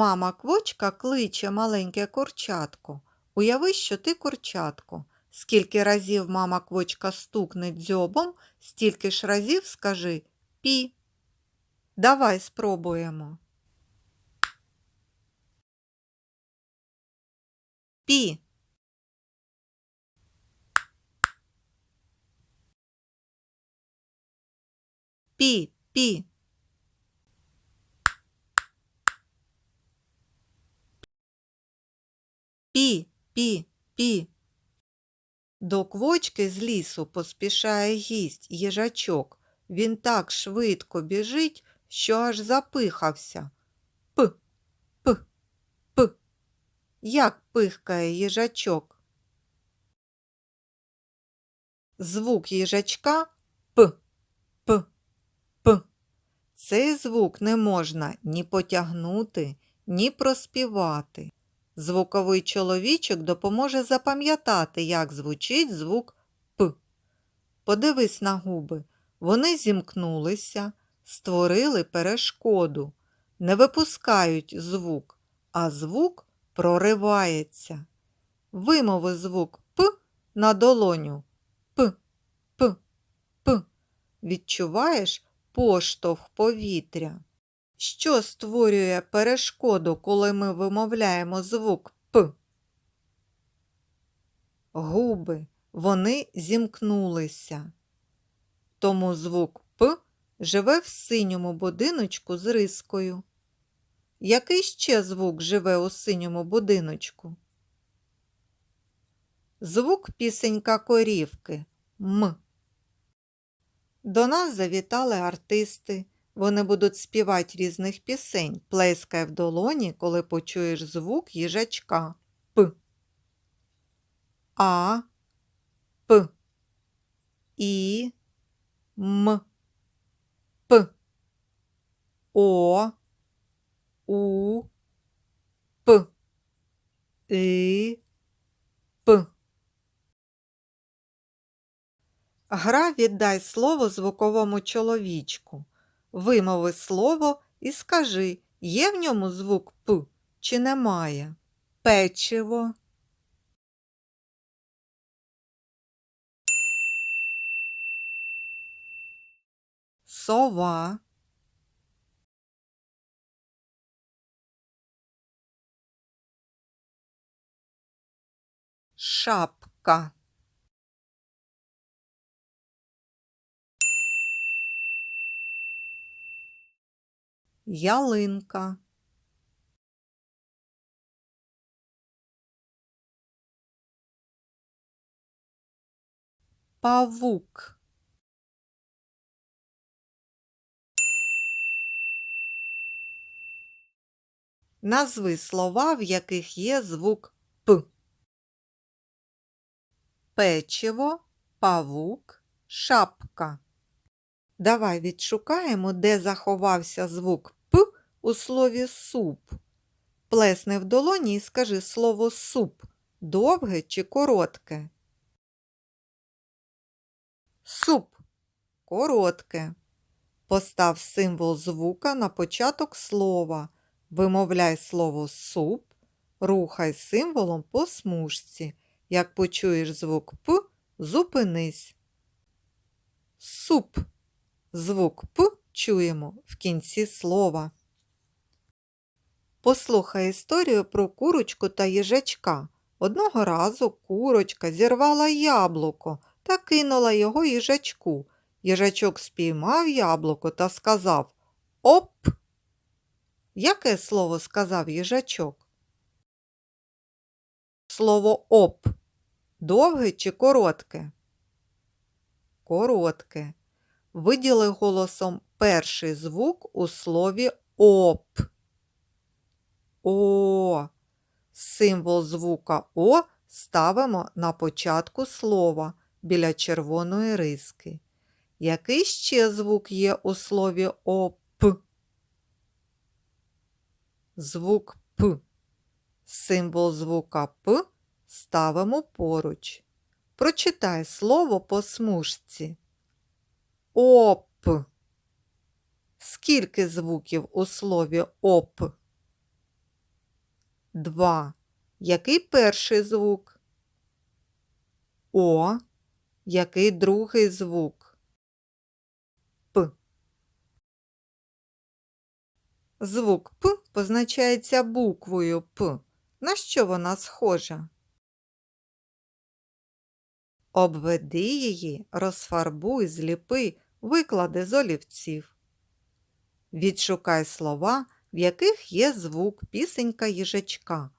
Мама квочка кличе маленьке курчатко. Уяви, що ти курчатко. Скільки разів мама квочка стукне дзьобом, стільки ж разів скажи пі. Давай спробуємо. Пі. Пі, пі. Пі, пі, пі. До квочки з лісу поспішає гість їжачок. Він так швидко біжить, що аж запихався. П, п, п. Як пихкає їжачок? Звук їжачка п, п, п. Цей звук не можна ні потягнути, ні проспівати. Звуковий чоловічок допоможе запам'ятати, як звучить звук П. Подивись на губи. Вони зімкнулися, створили перешкоду, не випускають звук, а звук проривається. Вимови звук П на долоню. П, П, П. Відчуваєш поштовх повітря. Що створює перешкоду, коли ми вимовляємо звук П? Губи, вони зімкнулися. Тому звук П живе в синьому будиночку з рискою. Який ще звук живе у синьому будиночку? Звук пісенька корівки М. До нас завітали артисти. Вони будуть співати різних пісень. Плескай в долоні, коли почуєш звук їжачка. П. А. П. І. М. П. О. У. П. І. П. Гра віддай слово звуковому чоловічку. Вимови слово і скажи, є в ньому звук П чи немає. Печиво. Сова. Шапка. Ялинка. Павук. Назви слова, в яких є звук П. Печиво, павук, шапка. Давай відшукаємо, де заховався звук у слові суп. Плесни в долоні і скажи слово суп довге чи коротке. Суп коротке. Постав символ звука на початок слова. Вимовляй слово суп, рухай символом по смужці. Як почуєш звук П, зупинись. Суп. Звук П чуємо в кінці слова. Послухай історію про курочку та їжачка. Одного разу курочка зірвала яблуко та кинула його їжачку. Їжачок спіймав яблуко та сказав Оп! Яке слово сказав їжачок? Слово оп. Довге чи коротке? Коротке. Виділи голосом перший звук у слові оп. О. Символ звука О ставимо на початку слова біля червоної риски. Який ще звук є у слові оп? Звук П. Символ звука П ставимо поруч. Прочитай слово по смужці. Оп. Скільки звуків у слові оп? Два. Який перший звук? О. Який другий звук? П. Звук П позначається буквою П. На що вона схожа? Обведи її, розфарбуй, зліпи, виклади з олівців. Відшукай слова, в яких є звук пісенька їжачка.